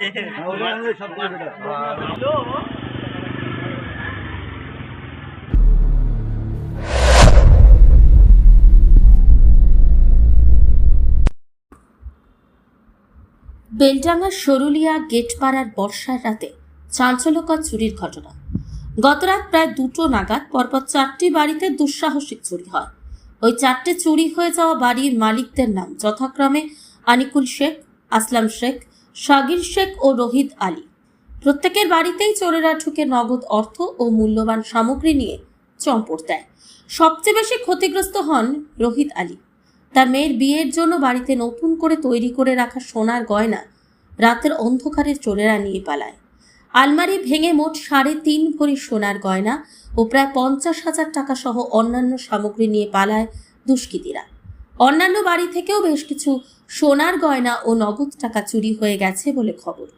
বেলডাঙ্গার সরুলিয়া গেটপাড়ার বর্ষার রাতে চাঞ্চল্যকর চুরির ঘটনা। গতরাত প্রায় দুটো নাগাদ পরপর চারটি বাড়িতে দুঃসাহসিক চুরি হয়। ওই চারটে চুরি হয়ে যাওয়া বাড়ির মালিকদের নাম যথাক্রমে আনিকুল শেখ, আসলাম শেখ শাগির শেখ ও রোহিত আলী। প্রত্যেকের বাড়িতেই চোরেরা ঢুকে নগদ অর্থ ও মূল্যবান সামগ্রী নিয়ে চম্পট দেয়। সবচেয়ে বেশি ক্ষতিগ্রস্ত হন রোহিত আলী। তার মেয়ের বিয়ের জন্য বাড়িতে নতুন করে তৈরি করে রাখা সোনার গয়না রাতের অন্ধকারে চোরেরা নিয়ে পালায়। আলমারি ভেঙে মোট সাড়ে তিন ভরি সোনার গয়না ও প্রায় পঞ্চাশ হাজার টাকা সহ অন্যান্য সামগ্রী নিয়ে পালায় দুষ্কৃতীরা। অন্যান্য বাড়ি থেকেও বেশ কিছু সোনার গয়না ও নগদ টাকা চুরি হয়ে গেছে বলে খবর।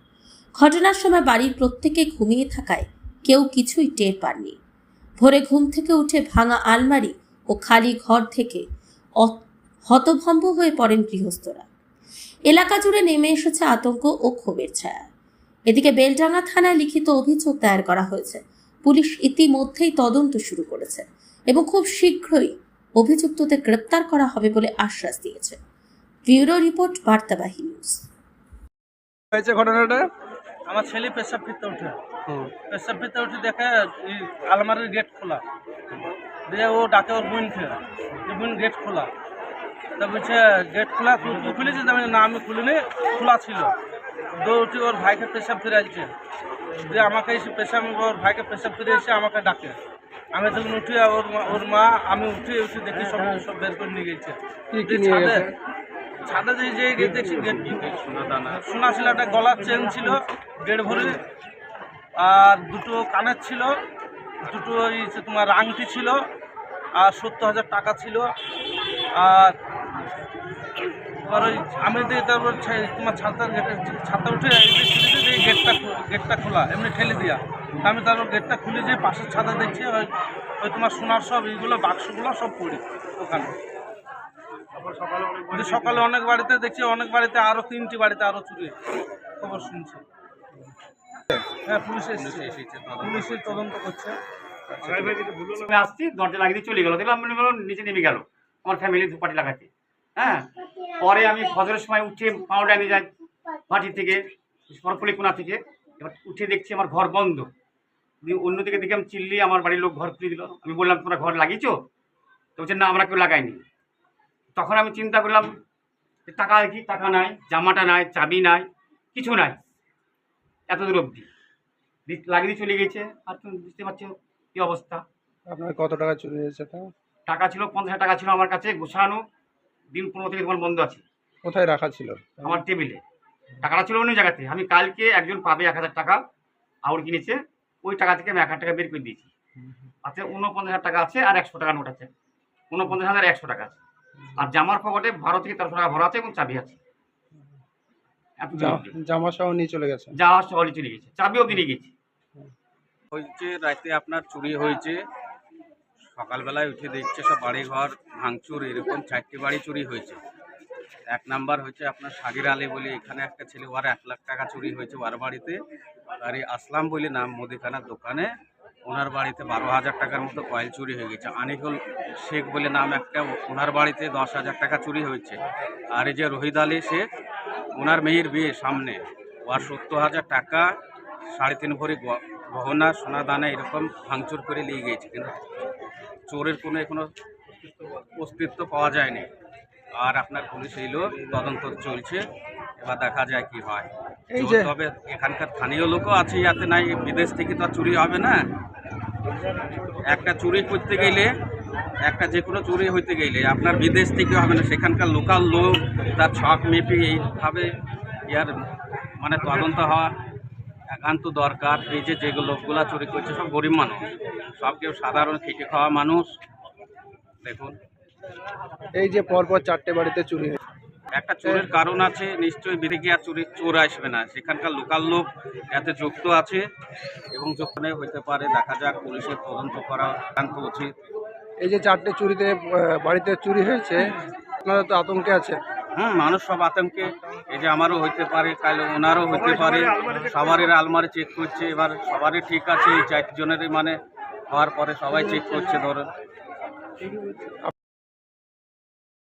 ঘটনার সময় বাড়ির প্রত্যেকে ঘুমিয়ে থাকায় কেউ কিছুই টের পাননি। ভোরে ঘুম থেকে উঠে ভাঙা আলমারি ও খালি ঘর থেকে হতভম্ব হয়ে পড়েন গৃহস্থরা। এলাকা জুড়ে নেমে এসেছে আতঙ্ক ও ক্ষোভের ছায়া। এদিকে বেলডাঙ্গা থানায় লিখিত অভিযোগ দায়ের করা হয়েছে। পুলিশ ইতিমধ্যেই তদন্ত শুরু করেছে এবং খুব শীঘ্রই অভিযুক্তদের গ্রেপ্তার করা হবে বলে আশ্বাস দিয়েছে। ব্যুরো রিপোর্ট বার্তাবাহী নিউজ। হয়েছে ঘটনাটা? আমার ছেলে পেশাব ফিরতে উঠে পেশাব ফিরতে উঠে দেখে আলমারির গেট খোলা। দিয়ে ও ডাকে ওর বোনকে যে বোন গেট খোলা। তা বলছে গেট খোলা তুই খুলেছিস? আমি না আমি খুলিনি খোলা ছিল। দৌড়টি ওর ভাইকে পেশাব ফিরে আসছে দিয়ে আমাকে এসে পেশাব ওর ভাইকে পেশাব ফিরে এসে আমাকে ডাকে। আমি তখন উঠি ওর মা- ওর মা আমি উঠে উঠে দেখি সব সব বের করে নিয়ে গেছে। ছাদে ছাদে যে যে গেট দেখছি গেট সোনা দানা সোনা ছিল একটা গলার চেন ছিল দেড় ভরি। আর দুটো কানের ছিল দুটো ওই তোমার আংটি ছিল আর সত্তর হাজার টাকা ছিল। আর তোমার ওই আমি দিয়ে তারপর তোমার ছাতার গেটে ছাতা উঠে গেটটা গেটটা খোলা এমনি ঠেলে দিয়া। আমি তারপর গেটটা খুলে যে পাশের ছাতা দেখছি ওই ওই তোমার সোনার সব এইগুলো বাক্সগুলো সব পড়ে ওখানে। সকালে অনেক বাড়িতে দেখছি অনেক বাড়িতে আরও তিনটি বাড়িতে আরও চুরি খবর শুনছি। হ্যাঁ পুলিশ এসেছে। পুলিশের তদন্ত করছে। আমি আসছি দরজা লাগিয়ে দিয়ে চলে গেলো। দেখলাম মনে করো নিচে নেমে গেল আমার ফ্যামিলি ধুপাটি লাগাতে। হ্যাঁ পরে আমি ফজরের সময় উঠে পাউডার নিয়ে যাই মাটি থেকে সরফলি কোনা থেকে। এবার উঠে দেখছি আমার ঘর বন্ধ। অন্যদিকে দেখলাম চিল্লি আমার বাড়ির লোক ঘর খুলে দিল। আমি বললাম তোমরা ঘর লাগিয়েছো? তো বলছে না আমরা কেউ লাগাইনি। তখন আমি চিন্তা করলাম টাকা কি? টাকা নাই জামাটা নাই চাবি নাই কিছু নাই। এত দূর অবধি। লাগিয়ে দিয়ে চলে গেছে আর তুমি বুঝতে পারছ কি অবস্থা। আপনার কত টাকা চলে এটা টাকা ছিল পঞ্চাশ হাজার টাকা ছিল আমার কাছে গোছানো। দিন পনেরো থেকে তোমার বন্ধ আছে। কোথায় রাখা ছিল? আমার টেবিলে। টাকাটা ছিল অন্য জায়গাতে। আমি কালকে একজন পাবে এক হাজার টাকা। আউট কিনেছে। ওই টাকা থেকে আমি এক হাজার টাকা বের করে দিয়েছি। আছে উনপঞ্চাশ হাজার টাকা আছে আর একশো টাকা নোট আছে। উনপঞ্চাশ হাজার একশো টাকা আছে। আর জামার পকেটে বারো থেকে তেরোশো টাকা ভরা আছে এবং চাবি আছে। জামা সহ নিয়ে চলে গেছে। যাওয়া শহরে চলে গেছে। চাবিও কিনে গেছি। হয়েছে রাতে আপনার চুরি হয়েছে। সকালবেলায় উঠে দেখছে সব বাড়ি ঘর ভাঙচুর এরকম চারটি বাড়ি চুরি হয়েছে। এক নাম্বার হচ্ছে আপনার সাগির আলী বলে এখানে একটা ছেলে, ওর এক লাখ টাকা চুরি হয়েছে ওর বাড়িতে। আর এই আসলাম বলে নাম মুদিখানার দোকানে, ওনার বাড়িতে বারো হাজার টাকার মতো কয়েল চুরি হয়ে গেছে। আনিকুল শেখ বলে নাম একটা, ওনার বাড়িতে দশ হাজার টাকা চুরি হয়েছে। আর এই যে রহিদ আলী শেখ, ওনার মেয়ের বিয়ে সামনে। ওর সত্তর হাজার টাকা সাড়ে তিন ভরি গহনা, সোনা দানা এরকম ভাঙচুর করে নিয়ে গিয়েছে। কিন্তু চোরের কোনো এখনও অস্তিত্ব পাওয়া যায়নি। আর আপনার পুলিশ এলো তদন্ত চলছে এবার দেখা যায় কি হয়। এই যে- তবে এখানকার স্থানীয় লোকও আছে ইয়াতে নাই বিদেশ থেকে তো আর চুরি হবে না। একটা চুরি করতে গেলে একটা যে কোনো চুরি হইতে গেলে আপনার বিদেশ থেকে হবে না সেখানকার লোকাল লোক তার ছক মেপে এইভাবে ইয়ার মানে তদন্ত হওয়া একান্ত দরকার। এই যে যেগুলো লোকগুলা চুরি করছে সব গরিব মানুষ। সব কেউ সাধারণ খেটে খাওয়া মানুষ। দেখুন। এই যে পরপর চারটে বাড়িতে চুরি হয়েছে। একটা চোরের কারণ আছে নিশ্চয়ই বেড়ে গিয়ে আর চুরি চোর আসবে না। সেখানকার লোকাল লোক এতে যুক্ত আছে এবং যখন হইতে পারে দেখা যাক পুলিশের তদন্ত করা একান্ত উচিত। এই যে চারটে চুরিতে বাড়িতে চুরি হয়েছে আপনারা তো আতঙ্কে আছে হুম মানুষ সব আতঙ্কে। এই যে আমারও হইতে পারে কাল ওনারও হইতে পারে। সবারই আলমারি চেক করছে এবার সবারই ঠিক আছে এই চারজনেরই মানে হওয়ার পরে সবাই চেক করছে ধরুন।